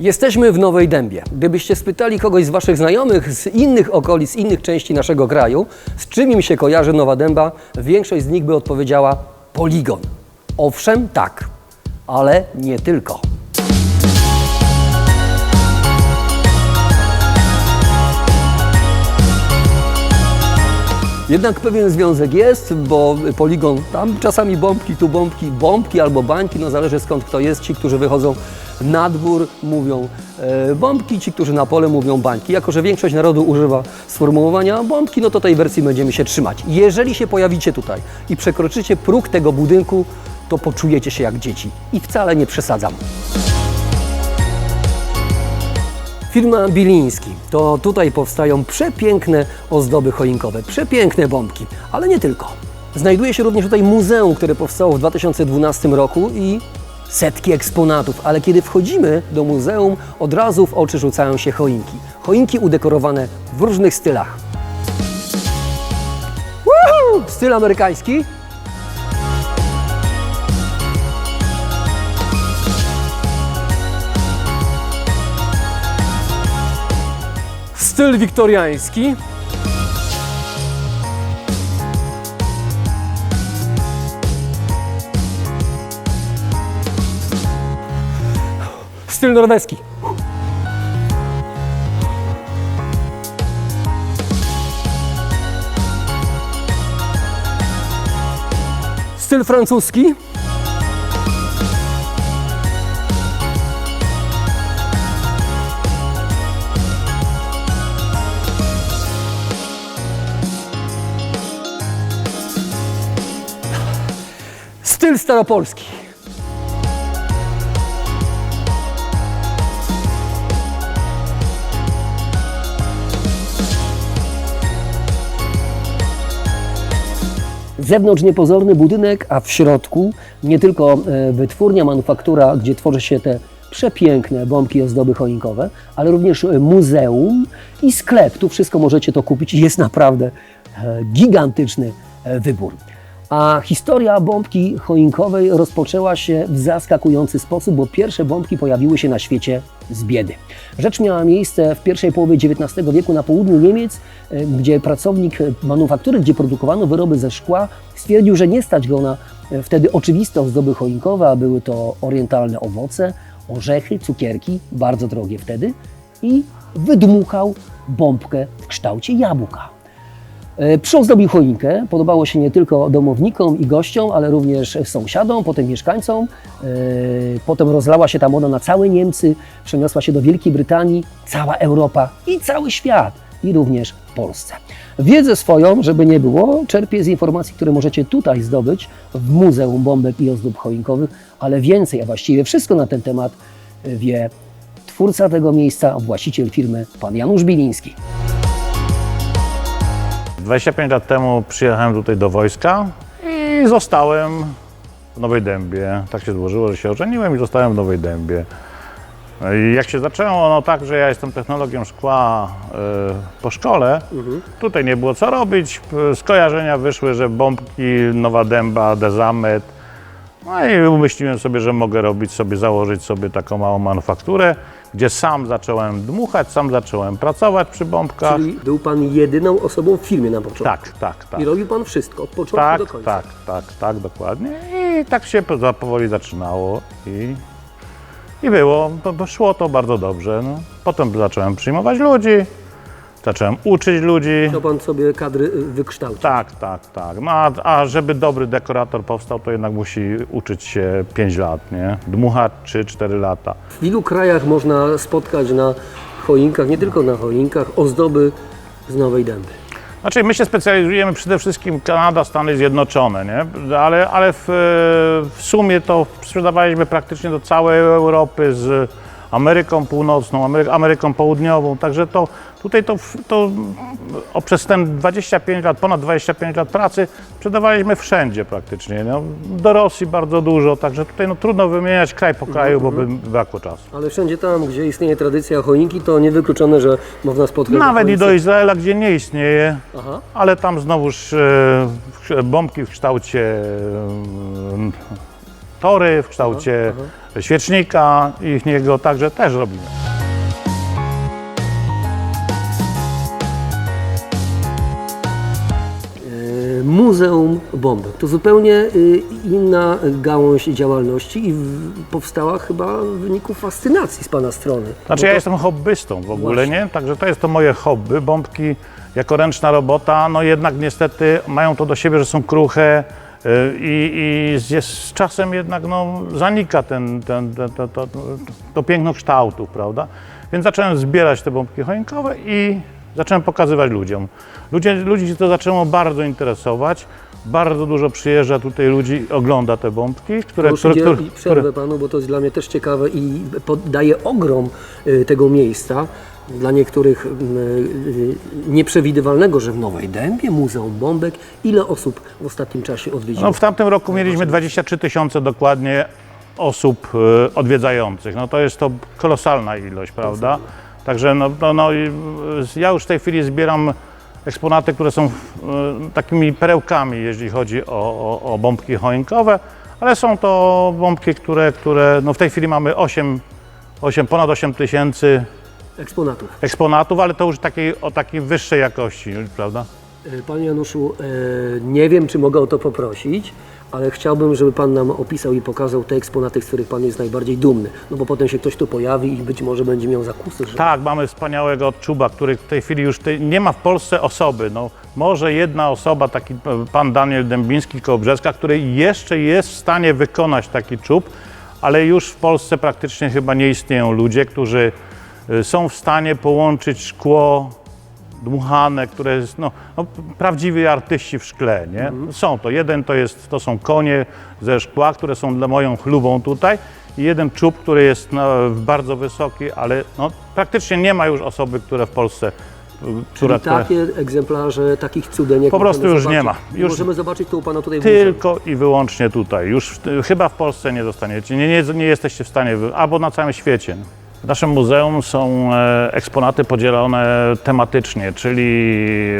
Jesteśmy w Nowej Dębie. Gdybyście spytali kogoś z Waszych znajomych z innych okolic, innych części naszego kraju, z czym im się kojarzy Nowa Dęba, większość z nich by odpowiedziała poligon. Owszem, tak, ale nie tylko. Jednak pewien związek jest, bo poligon tam czasami bombki, tu bombki, bombki albo bańki, no zależy skąd kto jest. Ci, którzy wychodzą na dwór mówią e, bombki, ci, którzy na pole mówią bańki. Jako, że większość narodu używa sformułowania bombki, no to tej wersji będziemy się trzymać. Jeżeli się pojawicie tutaj i przekroczycie próg tego budynku, to poczujecie się jak dzieci. I wcale nie przesadzam. Firma Biliński. To tutaj powstają przepiękne ozdoby choinkowe, przepiękne bombki, ale nie tylko. Znajduje się również tutaj muzeum, które powstało w 2012 roku i setki eksponatów, ale kiedy wchodzimy do muzeum, od razu w oczy rzucają się choinki. Choinki udekorowane w różnych stylach. Woohoo! Styl amerykański, styl wiktoriański. Styl norweski. Styl francuski. Styl staropolski. Zewnątrz niepozorny budynek, a w środku nie tylko e, wytwórnia, manufaktura, gdzie tworzy się te przepiękne bombki ozdoby choinkowe, ale również e, muzeum i sklep. Tu wszystko możecie to kupić i jest naprawdę e, gigantyczny wybór. A historia bombki choinkowej rozpoczęła się w zaskakujący sposób, bo pierwsze bombki pojawiły się na świecie z biedy. Rzecz miała miejsce w pierwszej połowie XIX wieku na południu Niemiec, e, gdzie pracownik manufaktury, gdzie produkowano wyroby ze szkła, stwierdził, że nie stać go na e, wtedy oczywiste ozdoby choinkowe, a były to orientalne owoce, orzechy, cukierki, bardzo drogie wtedy, i wydmuchał bombkę w kształcie jabłka. E, Przyozdobił choinkę, podobało się nie tylko domownikom i gościom, ale również sąsiadom, potem mieszkańcom. E, Potem rozlała się ta moda na całe Niemcy, przeniosła się do Wielkiej Brytanii, cała Europa i cały świat, i również Polsce. Wiedzę swoją, żeby nie było, czerpię z informacji, które możecie tutaj zdobyć w Muzeum Bombek i Ozdób Choinkowych, ale więcej, a właściwie wszystko na ten temat wie twórca tego miejsca, właściciel firmy, pan Janusz Biliński. 25 lat temu przyjechałem tutaj do wojska i zostałem w Nowej Dębie. Tak się złożyło, że się ożeniłem i zostałem w Nowej Dębie. I jak się zaczęło, no tak, że ja jestem technologiem szkła y, po szkole, tutaj nie było co robić. Skojarzenia wyszły, że bombki, Nowa Dęba, Dezamet. No i umyśliłem sobie, że mogę robić sobie, założyć sobie taką małą manufakturę, gdzie sam zacząłem dmuchać, sam zacząłem pracować przy bombkach. Czyli był Pan jedyną osobą w firmie na początku. Tak, tak, tak. I robił Pan wszystko, od początku Tak, do końca. tak, tak, tak, dokładnie. I tak się powoli zaczynało i, i było, bo, bo szło to bardzo dobrze. No. Potem zacząłem przyjmować ludzi, zacząłem uczyć ludzi. Chciał Pan sobie kadry y, wykształcić. Tak, tak, tak. No, a, a żeby dobry dekorator powstał, to jednak musi uczyć się 5 lat, nie? Dmuchać 3-4 lata. W ilu krajach można spotkać na choinkach, nie tylko na choinkach, ozdoby z Nowej Dęby? Znaczy, my się specjalizujemy przede wszystkim Kanada, Stany Zjednoczone, nie? Ale, ale w, w sumie to sprzedawaliśmy praktycznie do całej Europy z Ameryką Północną, Amery, Ameryką Południową, także to tutaj to, to o, przez ten 25 lat, ponad 25 lat pracy sprzedawaliśmy wszędzie praktycznie, no, do Rosji bardzo dużo, także tutaj no, trudno wymieniać kraj po kraju, bo by brakło czasu. Ale wszędzie tam, gdzie istnieje tradycja choinki, to niewykluczone, że można spotkać... Nawet i do. Izraela, gdzie nie istnieje, Aha. ale tam znowuż e, bombki w kształcie e, tory, w kształcie świecznika ich niego także też robimy. E, Muzeum Bombek. To zupełnie y, inna gałąź działalności i w- powstała chyba w wyniku fascynacji z Pana strony. Znaczy Bo ja to- jestem hobbystą w ogóle, Właśnie. nie? Także to jest to moje hobby. Bombki jako ręczna robota, no jednak niestety mają to do siebie, że są kruche i, i z, z czasem jednak no, zanika ten, ten, ten, to, to, to piękno kształtów, prawda? Więc zacząłem zbierać te bombki choinkowe i zacząłem pokazywać ludziom. Ludzie, ludzi się to zaczęło bardzo interesować. Bardzo dużo przyjeżdża tutaj ludzi, ogląda te bombki, które, Już które, które, przerwę Panu, bo to jest dla mnie też ciekawe i daje ogrom y, tego miejsca. Dla niektórych y, y, nieprzewidywalnego, że w Nowej Dębie Muzeum Bombek. Ile osób w ostatnim czasie odwiedziło? No, w tamtym roku mieliśmy 23 tysiące dokładnie osób e, odwiedzających. No to jest to kolosalna ilość, prawda? Także no, no, no, e, ja już w tej chwili zbieram eksponaty, które są takimi perełkami, jeśli chodzi o, o, o bombki choinkowe, ale są to bombki, które, które no w tej chwili mamy 8, 8, ponad 8 tysięcy Eksponatów. eksponatów, ale to już takiej, o takiej wyższej jakości, prawda? Y, Panie Januszu, y, nie wiem, czy mogę o to poprosić, ale chciałbym, żeby Pan nam opisał i pokazał te eksponaty, z których Pan jest najbardziej dumny. No bo potem się ktoś tu pojawi i być może będzie miał zakusy, że Tak, mamy wspaniałego czuba, który w tej chwili już tej, nie ma w Polsce osoby. No, może jedna osoba, taki e, pan Daniel Dębiński koło Brzeska, który jeszcze jest w stanie wykonać taki czub, ale już w Polsce praktycznie chyba nie istnieją ludzie, którzy e, są w stanie połączyć szkło dmuchane, które jest, no, no, prawdziwi artyści w szkle, nie? Są to, jeden to jest, to są konie ze szkła, które są dla moją chlubą tutaj i jeden czub, który jest no, bardzo wysoki, ale no, praktycznie nie ma już osoby, które w Polsce, y, która, Czyli takie egzemplarze, takich cudeniek Po prostu już zobaczyć. nie ma. Już- Możemy zobaczyć to u Pana tutaj w tylko i wyłącznie tutaj. Już w, chyba w Polsce nie dostaniecie, nie, nie, nie jesteście w stanie, albo na całym świecie. W naszym muzeum są e, eksponaty podzielone tematycznie, czyli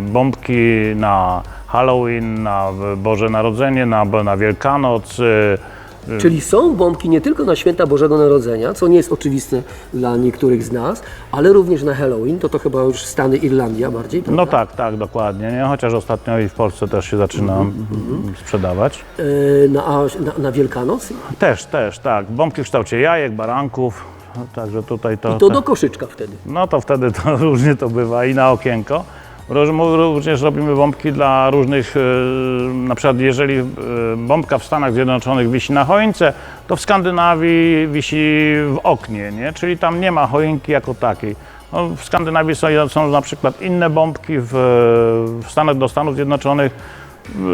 bombki na Halloween, na Boże Narodzenie, na, na Wielkanoc. e, Czyli są bombki nie tylko na święta Bożego Narodzenia, co nie jest oczywiste dla niektórych z nas, ale również na Halloween, to to chyba już Stany Irlandia bardziej, prawda? No tak, tak, dokładnie. Nie? Chociaż ostatnio i w Polsce też się zaczyna mm, sprzedawać. E, na, na, na Wielkanoc Też, też, tak. Bombki w kształcie jajek, baranków. No, Także tutaj to. i to do koszyczka wtedy. No to wtedy to różnie to bywa i na okienko. Również robimy bombki dla różnych, e, na przykład jeżeli e, bombka w Stanach Zjednoczonych wisi na choince, to w Skandynawii wisi w oknie, nie? czyli tam nie ma choinki jako takiej. No, w Skandynawii są, są na przykład inne bombki, w, w Stanach do Stanów Zjednoczonych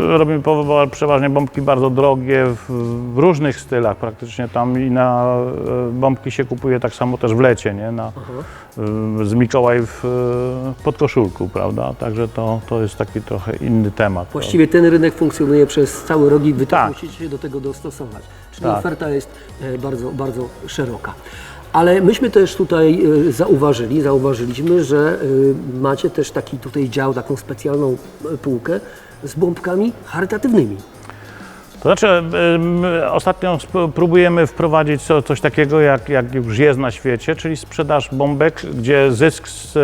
robimy przeważnie bombki bardzo drogie w, w różnych stylach praktycznie tam i na e, bombki się kupuje tak samo też w lecie, nie? Na, y, z Mikołaj w y, podkoszulku, prawda? Także to, to jest taki trochę inny temat. Właściwie ten rynek funkcjonuje przez cały rok i Wy Tak. musicie się do tego dostosować. Czyli Tak. oferta jest e, bardzo, bardzo szeroka. Ale myśmy też tutaj e, zauważyli, zauważyliśmy, że e, macie też taki tutaj dział, taką specjalną e, półkę z bombkami charytatywnymi. To znaczy, ostatnio próbujemy wprowadzić co, coś takiego, jak, jak już jest na świecie, czyli sprzedaż bombek, gdzie zysk z,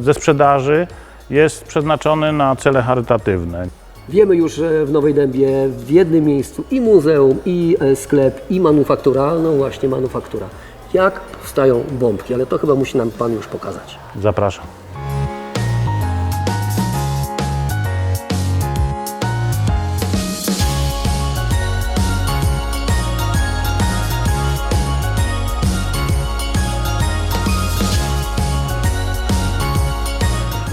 y, ze sprzedaży jest przeznaczony na cele charytatywne. Wiemy już, że w Nowej Dębie w jednym miejscu i muzeum, i e, sklep, i manufaktura, no właśnie manufaktura. Jak powstają bombki, ale to chyba musi nam Pan już pokazać. Zapraszam.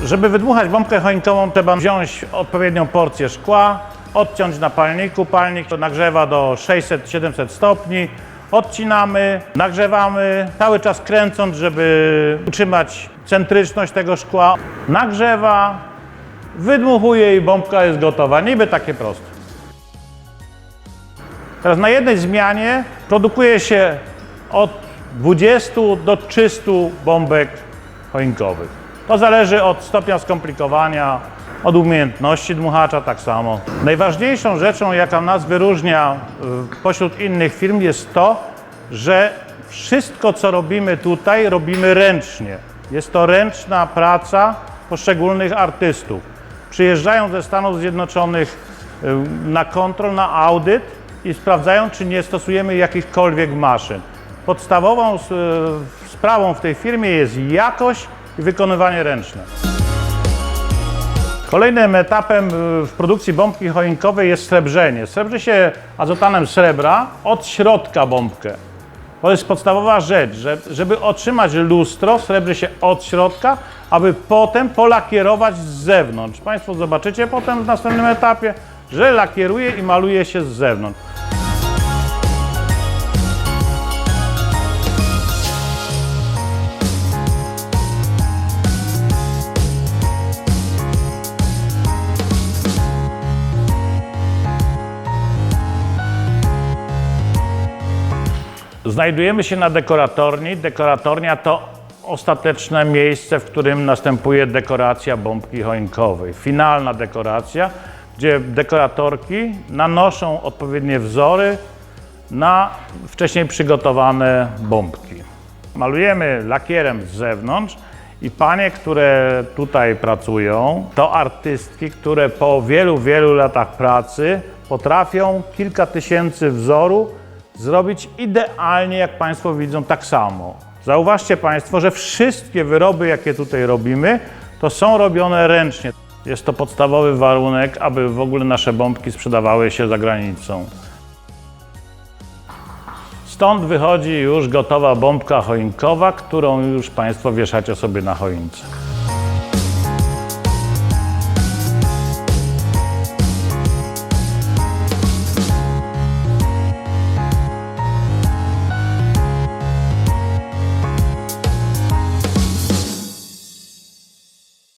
Żeby wydmuchać bombkę choinkową, trzeba wziąć odpowiednią porcję szkła, odciąć na palniku. Palnik to nagrzewa do 600-700 stopni. Odcinamy, nagrzewamy, cały czas kręcąc, żeby utrzymać centryczność tego szkła. Nagrzewa, wydmuchuje i bombka jest gotowa. Niby takie proste. Teraz na jednej zmianie produkuje się od 20 do 300 bombek choinkowych. To zależy od stopnia skomplikowania, od umiejętności dmuchacza tak samo. Najważniejszą rzeczą, jaka nas wyróżnia y, pośród innych firm jest to, że wszystko, co robimy tutaj, robimy ręcznie. Jest to ręczna praca poszczególnych artystów. Przyjeżdżają ze Stanów Zjednoczonych y, na kontrol, na audyt i sprawdzają, czy nie stosujemy jakichkolwiek maszyn. Podstawową y, sprawą w tej firmie jest jakość i wykonywanie ręczne. Kolejnym etapem y, w produkcji bombki choinkowej jest srebrzenie. Srebrzy się azotanem srebra od środka bombkę. To jest podstawowa rzecz, że żeby otrzymać lustro, srebrzy się od środka, aby potem polakierować z zewnątrz. Państwo zobaczycie potem w następnym etapie, że lakieruje i maluje się z zewnątrz. Znajdujemy się na dekoratorni. Dekoratornia to ostateczne miejsce, w którym następuje dekoracja bombki choinkowej. Finalna dekoracja, gdzie dekoratorki nanoszą odpowiednie wzory na wcześniej przygotowane bombki. Malujemy lakierem z zewnątrz i panie, które tutaj pracują, to artystki, które po wielu, wielu latach pracy potrafią kilka tysięcy wzorów zrobić idealnie, jak Państwo widzą, tak samo. Zauważcie Państwo, że wszystkie wyroby, jakie tutaj robimy, to są robione ręcznie. Jest to podstawowy warunek, aby w ogóle nasze bombki sprzedawały się za granicą. Stąd wychodzi już gotowa bombka choinkowa, którą już Państwo wieszacie sobie na choince.